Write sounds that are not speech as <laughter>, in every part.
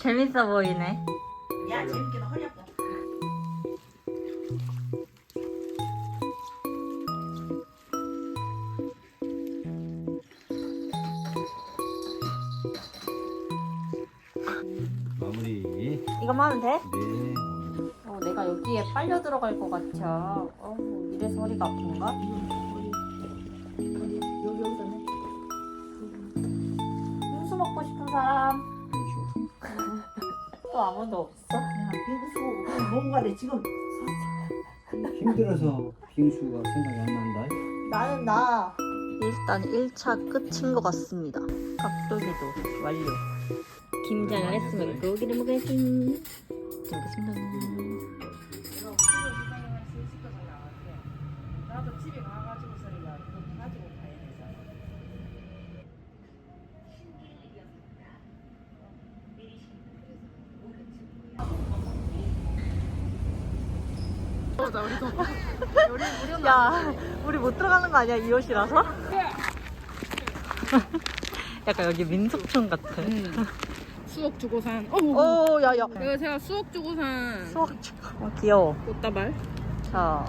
재밌어 보이네. 야 재밌게 나 허리 아파. 마무리. 이거만 하면 돼? 네. 어, 내가 여기에 빨려 들어갈 것 같아. 어, 이래서 허리가 아픈가? 여기 여기다 내. 빙수 먹고 싶은 사람 또 아무도 없어? 야 빙수 거래 지금. 힘들어서 빙수가 생각이 안 난다. 나는 나. 일단 1차 끝인 것 같습니다. 깍두기도 완료. 김장을 했으면 고기를 먹어야지. 잘 먹겠습니다. 나도 집에 가가지고 소리가 가지고 가야 되잖아. 야, 우리 못 들어가는 거 아니야? 이 옷이라서? <laughs> 약간 여기 민속촌 같아. 수억 주고 산. 어, 오, 야, 야. 이거 제가 수억 주고 산 수학 어, 귀여워. 꽃다발. 자,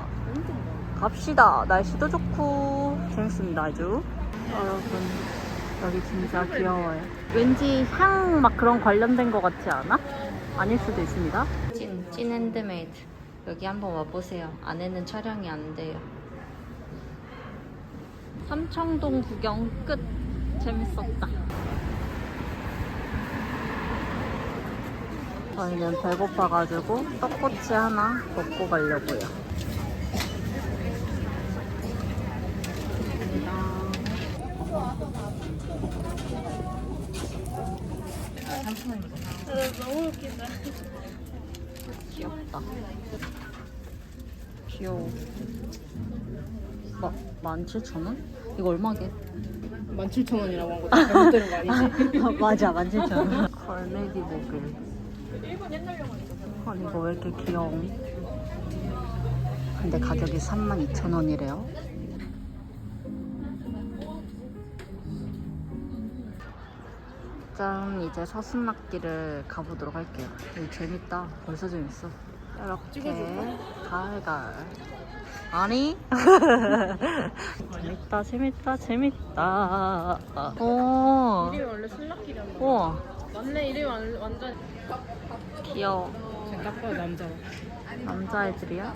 갑시다. 날씨도 좋고 재밌습니다 아주. 여러분 여기 진짜 귀여워요. 왠지 향 막 그런 관련된 것 같지 않아? 아닐 수도 있습니다. 찐, 찐 핸드메이드. 여기 한번 와보세요. 안에는 촬영이 안 돼요. 삼청동 구경 끝. 재밌었다. 저희는 배고파가지고 떡꼬치 하나 먹고 가려고요. 너무 웃기다. 귀엽다. 귀여워. 마, 17,000원? 이거 얼마게? 17,000원이라고 한거 잘못되는 거 아니지? <laughs> 맞아, 17,000원. 걸메디 모빌. 아니, 이거 왜 이렇게 귀여워? 근데 가격이 32,000원이래요. 짠, 이제 서순락길을 가보도록 할게요. 여기 재밌다. 벌써 재밌어. 이렇게 가을가을. 아니? 재밌다, 재밌다, 재밌다. 오, 이름이 원래 술락길이었나? 우와, 맞네, 이름이 완- 완전. 귀여워. 딱 봐도 남자. 남자 애들이야?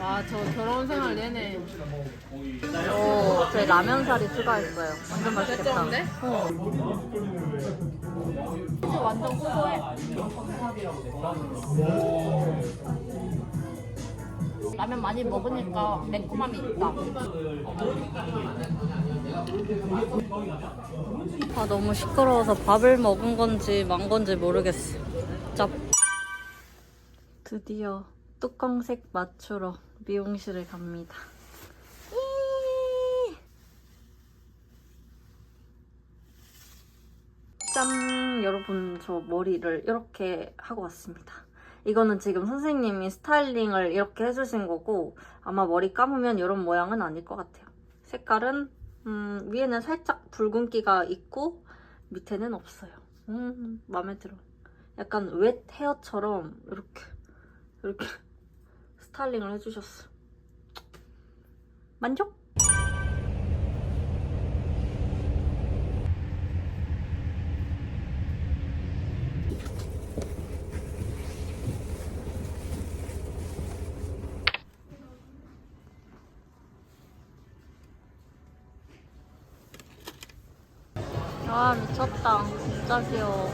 와, 저 결혼 생활 내내. 오, 저희 라면사리 추가했어요. 완전 맛있겠다. 진짜인데? 어. 치즈 완전 고소해. 라면 많이 먹으니까 매콤함이 있다. 아, 너무 시끄러워서 밥을 먹은 건지 만 건지 모르겠어. 짭. 드디어 뚜껑색 맞추러 미용실을 갑니다. 이. 짠! 여러분, 저 머리를 이렇게 하고 왔습니다. 이거는 지금 선생님이 스타일링을 이렇게 해주신 거고, 아마 머리 감으면 이런 모양은 아닐 것 같아요. 색깔은, 음, 위에는 살짝 붉은기가 있고, 밑에는 없어요. 음, 마음에 들어. 약간 웻 헤어처럼 이렇게, 이렇게 스타일링을 해주셨어. 만족? 아 미쳤다 진짜 귀여워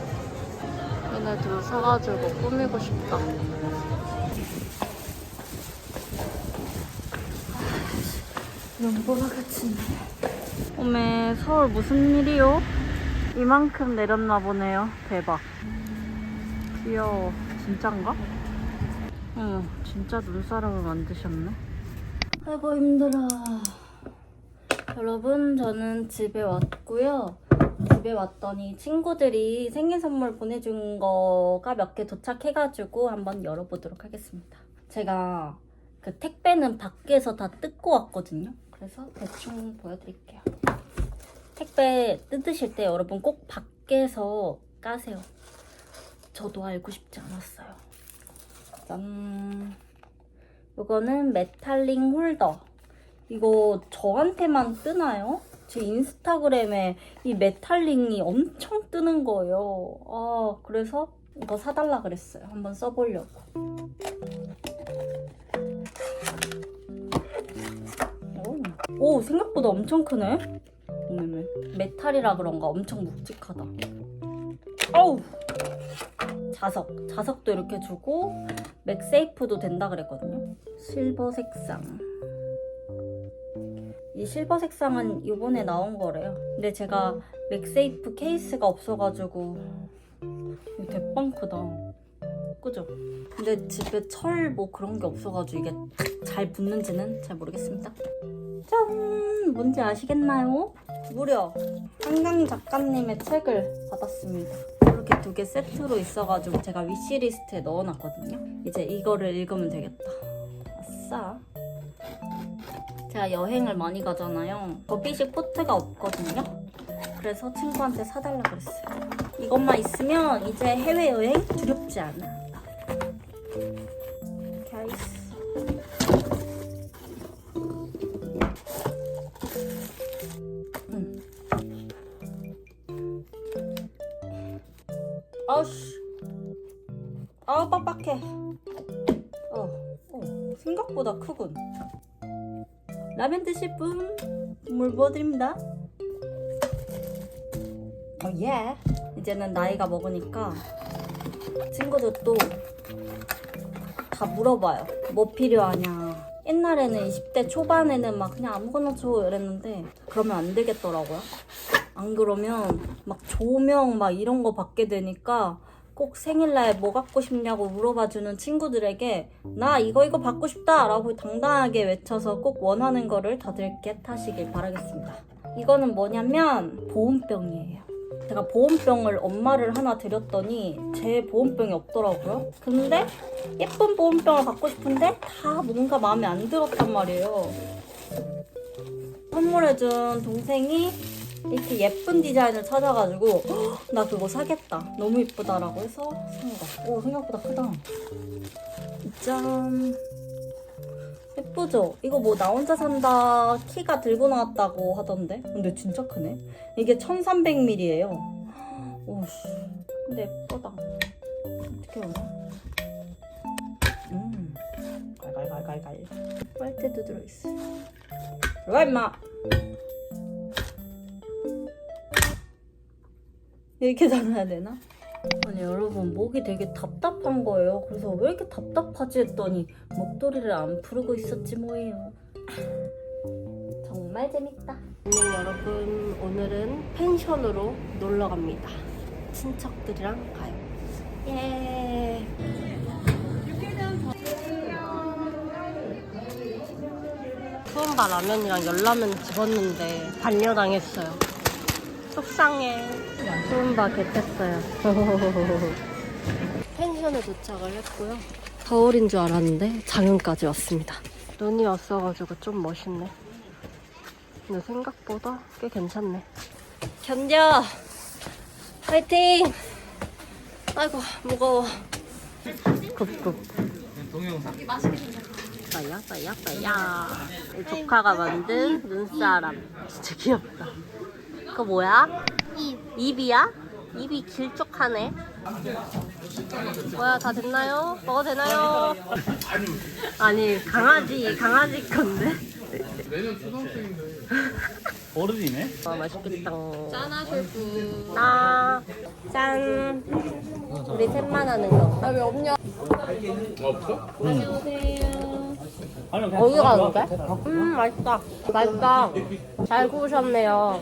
얘네 둘 사가지고 꾸미고 싶다 눈보라 같이 어메 서울 무슨 일이요? 이만큼 내렸나 보네요 대박 귀여워 진짠가? 어 진짜 눈사람을 만드셨네 아이고 힘들어 여러분 저는 집에 왔고요 집에 왔더니 친구들이 생일 선물 보내준 거가 몇 개 도착해가지고 한번 열어보도록 하겠습니다. 제가 그 택배는 밖에서 다 뜯고 왔거든요. 그래서 대충 보여드릴게요. 택배 뜯으실 때 여러분 꼭 밖에서 까세요. 저도 알고 싶지 않았어요. 짠. 이거는 메탈링 홀더. 이거 저한테만 뜨나요? 제 인스타그램에 이 메탈링이 엄청 뜨는 거예요. 아, 그래서 이거 사달라 그랬어요. 한번 써보려고. 오, 오 생각보다 엄청 크네. 오늘 메탈이라 그런가 엄청 묵직하다. 어우! 자석. 자석도 이렇게 주고 맥세이프도 된다 그랬거든요. 실버 색상. 이 실버 색상은 이번에 나온 거래요. 근데 제가 맥세이프 케이스가 없어가지고 이거 대빵 크다. 그죠? 근데 집에 철 뭐 그런 게 없어가지고 이게 잘 붙는지는 잘 모르겠습니다. 짠! 뭔지 아시겠나요? 무려 한강 작가님의 책을 받았습니다. 이렇게 두 개 세트로 있어가지고 제가 위시리스트에 넣어놨거든요. 이제 이거를 읽으면 되겠다. 아싸. 제가 여행을 많이 가잖아요. 버비식 포트가 없거든요. 그래서 친구한테 사달라 그랬어요. 이것만 있으면 이제 해외여행 두렵지 않아. 라면 드실 분, 물 부어드립니다. 어, 예. 이제는 나이가 먹으니까 친구들도 다 물어봐요. 뭐 필요하냐. 옛날에는 20대 초반에는 막 그냥 아무거나 줘 이랬는데 그러면 안 되겠더라고요. 안 그러면 막 조명 막 이런 거 받게 되니까 꼭 생일날 뭐 갖고 싶냐고 물어봐주는 친구들에게 나 이거 이거 받고 싶다 라고 당당하게 외쳐서 꼭 원하는 거를 다들 겟하시길 바라겠습니다. 이거는 뭐냐면 보온병이에요. 제가 보온병을 엄마를 하나 드렸더니 제 보온병이 없더라고요. 근데 예쁜 보온병을 갖고 싶은데 다 뭔가 마음에 안 들었단 말이에요. 선물해준 동생이 이렇게 예쁜 디자인을 찾아가지고 "헉, 나 그거 사겠다. 너무 이쁘다라고 해서 산 거. 오 생각보다 크다. 짠. 예쁘죠? 이거 뭐 나 혼자 산다 키가 들고 나왔다고 하던데 근데 진짜 크네 이게 1300ml예요 오씨 근데 예쁘다 어떻게 오나? 음 갈갈갈갈갈 빨대도 들어있어 들어가 임마 이렇게 닫아야 되나? 아니 여러분 목이 되게 답답한 거예요. 그래서 왜 이렇게 답답하지 했더니 목도리를 안 풀고 있었지 뭐예요. <laughs> 정말 재밌다. 안녕 여러분 오늘은 펜션으로 놀러 갑니다 친척들이랑 가요 예 소음바 라면이랑 열라면 집었는데 반려당했어요 속상해 소음바 개땠어요 <laughs> 펜션에 도착을 했고요 서울인 줄 알았는데 장흥까지 왔습니다 눈이 왔어가지고 좀 멋있네 근데 생각보다 꽤 괜찮네. 견뎌! 화이팅! 아이고, 무거워. 굽굽. 동영상. 빠야, 빠야, 빠야. 이 조카가 만든 눈사람. 진짜 귀엽다. 그거 뭐야? 입. 입이야? 입이 길쭉하네. 뭐야, 다 됐나요? 먹어도 되나요? 아니, 강아지, 강아지 건데? 어른이네. 아, 맛있겠다. 짠하실 분. 아, 짠. 우리 셋만 하는 거. 아 왜 없냐? 어디 가는데? 음, 맛있다. 맛있다. 잘 구우셨네요.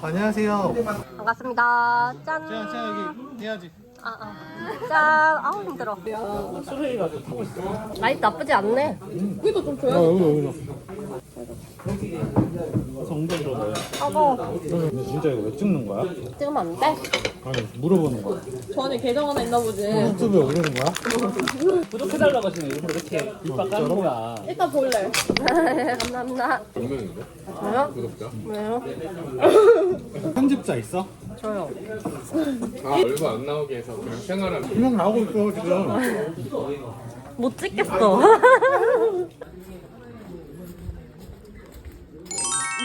안녕하세요. 반갑습니다. 짠. 자, 자 여기 해야지. 아, 아. 짠. 아우, 힘들어. 맛이 나쁘지 않네. 여기도 좀 줘요. 여기 여기서. 엉덩이 들어가요. 하고 근데 진짜 이거 왜 찍는 거야? 찍으면 안 돼? 아니 물어보는 거야. 저 안에 계정 하나 있나 보지. 유튜브에 올리는 거야? <laughs> 구독해달라고 하시면 일부러 이렇게 밑밥 까는 거야. 일단 볼래. <laughs> 감사합니다. 저요? 왜요? <laughs> 편집자 있어? 저요. 아 얼굴 안 나오게 해서 그냥 생활한 그냥 나오고 있어 지금. 못 찍겠어.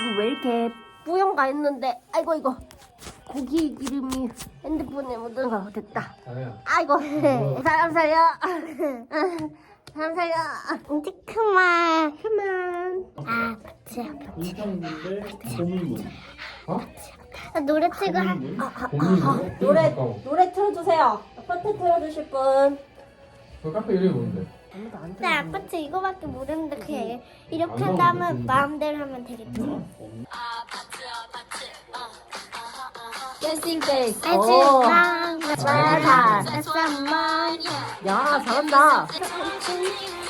이거 왜 이렇게 뿌연가 했는데 아이고 이거 고기 기름이 핸드폰에 묻은 거 됐다. 아이고 사람 살려. 사람 살려. 이제 그만 그만. 아 맞지 맞지. 아, 노래 한. 아, 아, 아, 아, 노래 노래 틀어주세요. 아파트 틀어주실 분. 그 카페 이름이 뭔데? 나 아파트 이거밖에 모르는데 그냥 이렇게 한 다음에 마음대로 하면 되겠지. 댄싱 베이스. 하지만 잘. 잠깐만 야 잘한다.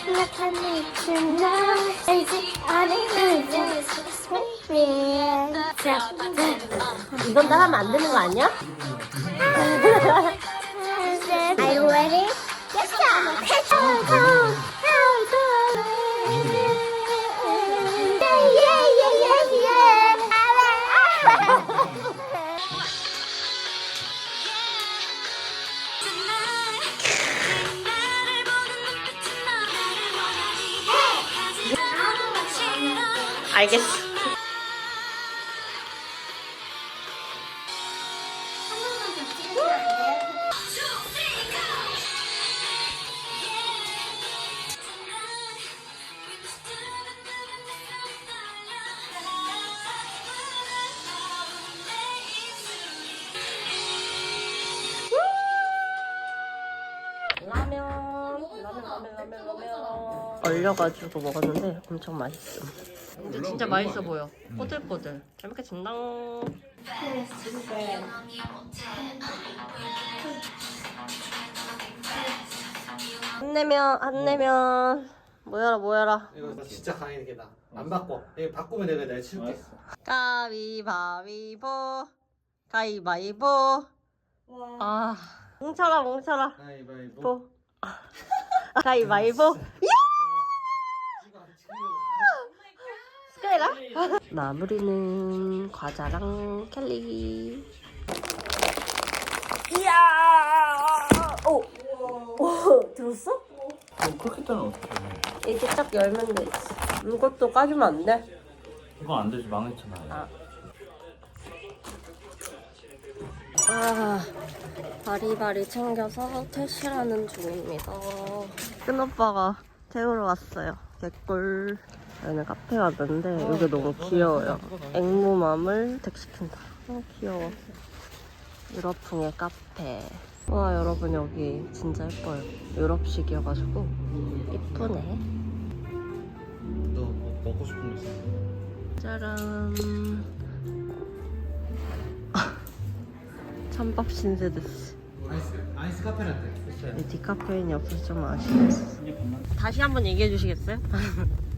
생각하는 이쯤나 알지 않은 이제 이건 따라하면 안 되는 거 아니야? Are you ready? Yes, sir. 알겠어. 라면, 라면, 라면, 라면, 라면. 얼려가지고 먹었는데 엄청 맛있어. 근데 진짜 맛있어 보여. 꼬들꼬들. 잘 먹겠습니다. 안 내면 안 내면 모여라 모여라. 이거 진짜 강의 이게 나. 안 바꿔. 이거 바꾸면 내가 내가 치울게. 가위바위보 가위바위보. 아 뭉쳐라 뭉쳐라. 가위바위보. 보. <laughs> 가위바위보. 스 카이라? 마무리는 과자랑 켈리. 이야! 오! 오! 들었어? 어, 그렇게 따면 어떡해. 이렇게 딱 열면 돼. 이것도 까주면 안 돼? 이거 안 되지, 망했잖아. 아. 아, 바리바리 챙겨서 퇴실하는 중입니다. 큰 오빠가 태우러 왔어요. 개꿀. 여기는 카페 왔는데 여기 너무 귀여워요. 앵무맘을 택시킨다. 어, 귀여워. 유럽풍의 카페. 와 여러분 여기 진짜 예뻐요. 유럽식이어가지고 이쁘네. 너 뭐 먹고 싶은 거 있어? 짜란. <laughs> 찬밥 신세 됐어. 아이스 아이스 카페라떼. 이 디카페인이 없어서 좀 아쉬워. 다시 한번 얘기해 주시겠어요? <laughs>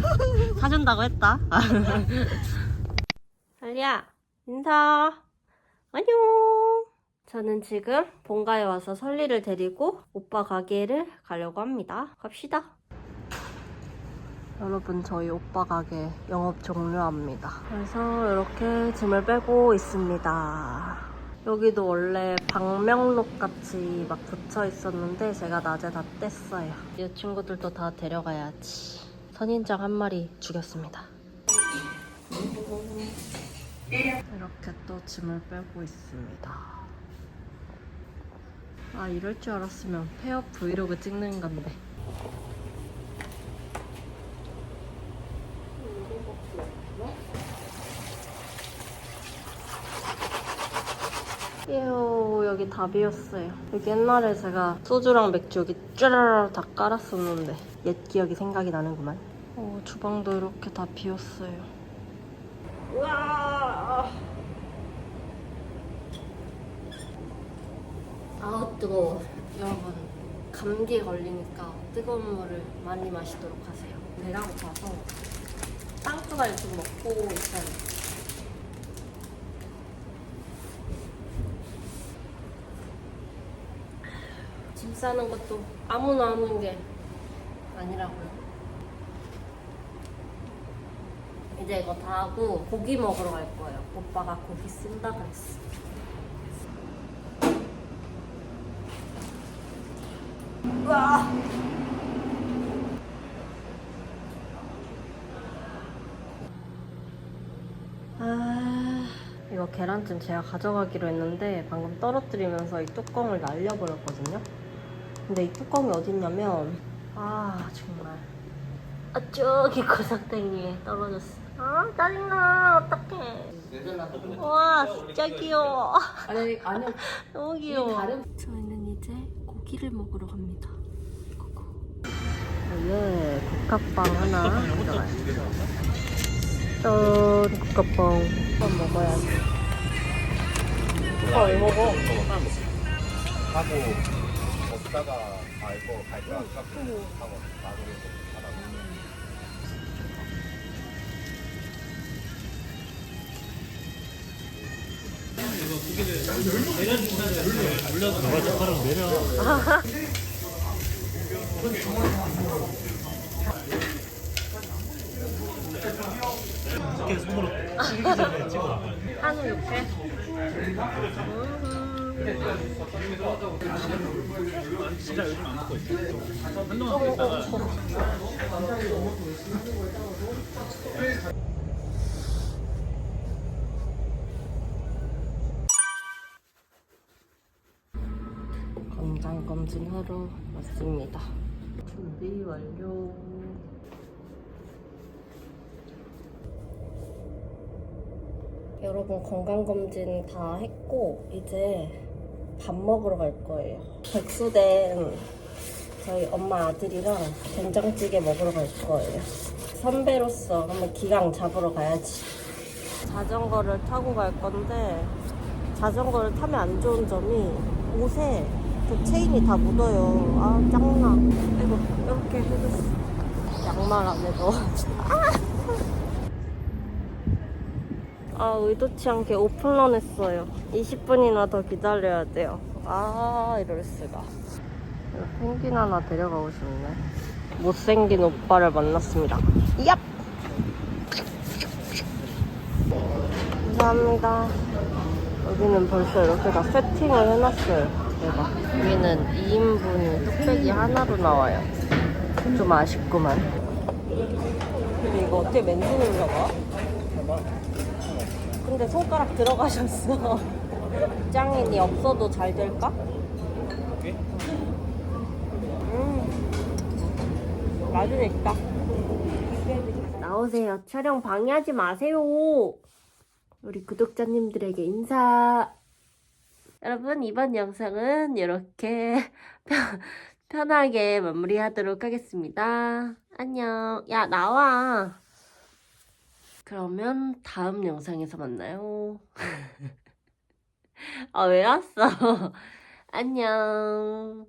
말 <laughs> 못해요. 사준다고 했다. <laughs> 달리야, 인사. 안녕. 저는 지금 본가에 와서 설리를 데리고 오빠 가게를 가려고 합니다. 갑시다. 여러분 저희 오빠 가게 영업 종료합니다. 그래서 이렇게 짐을 빼고 있습니다. 여기도 원래 방명록 같이 막 붙여 있었는데 제가 낮에 다 뗐어요. 이 친구들도 다 데려가야지. 선인장 한 마리 죽였습니다. 이렇게 또 짐을 빼고 있습니다. 아 이럴 줄 알았으면 폐업 브이로그 찍는 건데. 에요 여기 다 비었어요. 여기 옛날에 제가 소주랑 맥주 여기 쫘라락 다 깔았었는데 옛 기억이 생각이 나는구만. 어, 주방도 이렇게 다 비었어요. 우와. 아우 뜨거워. 여러분 감기에 걸리니까 뜨거운 물을 많이 마시도록 하세요. 배가 고파서 빵주갈 좀 먹고 있어요. 짐 싸는 것도 아무나 하는 게 아니라고요. 이 제 이거 다 하고 고기 먹으러 갈 거예요. 오빠가 고기 쓴다 그랬어. 아, 이거 계란찜 제가 가져가기로 했는데 방금 떨어뜨리면서 이 뚜껑을 날려버렸거든요. 근데 이 뚜껑이 어딨냐면 아 정말 아 저기 고상땡이에 떨어졌어. 아 짜증나 어떡해. 와 진짜 귀여워. 아니 아니요. <laughs> 너무 귀여워. 다른 저희는 이제 고기를 먹으러 갑니다. 고고. 예, 국화빵 하나. 짠, 국화빵. 한번 먹어야지. 오빠 왜 먹어? 하고 먹다가 아 이거 갈까 하고 하다 한우 육회. 진짜 요즘 안 먹고 있어. 한동안 있다가 건강 검진하러 왔습니다. 준비 완료. 여러분 건강 검진 다 했고 이제 밥 먹으러 갈 거예요. 백수된 저희 엄마 아들이랑 된장찌개 먹으러 갈 거예요. 선배로서 한번 기강 잡으러 가야지. 자전거를 타고 갈 건데 자전거를 타면 안 좋은 점이 옷에 그 체인이 다 묻어요. 아 짱나. 이거 이렇게 해줬어. 양말 안에 넣어. 아 의도치 않게 오픈런 했어요. 20분이나 더 기다려야 돼요. 아 이럴 수가. 펭귄 하나 데려가고 싶네. 못생긴 오빠를 만났습니다. 얍! 감사합니다. 여기는 벌써 이렇게 다 세팅을 해놨어요. 대박. 여기는 2인분이 뚝배기 하나로 나와요. 좀 아쉽구만. 근데 이거 어떻게 맨손 올라가? 근데 손가락 들어가셨어. <laughs> 짱이니 없어도 잘 될까? 음, 맛은 있다. 나오세요. 촬영 방해하지 마세요. 우리 구독자님들에게 인사. 여러분, 이번 영상은 이렇게 <laughs> 편, 편하게 마무리하도록 하겠습니다. 안녕. 야, 나와. 그러면 다음 영상에서 만나요. <laughs> 아, 왜 왔어? <laughs> 안녕.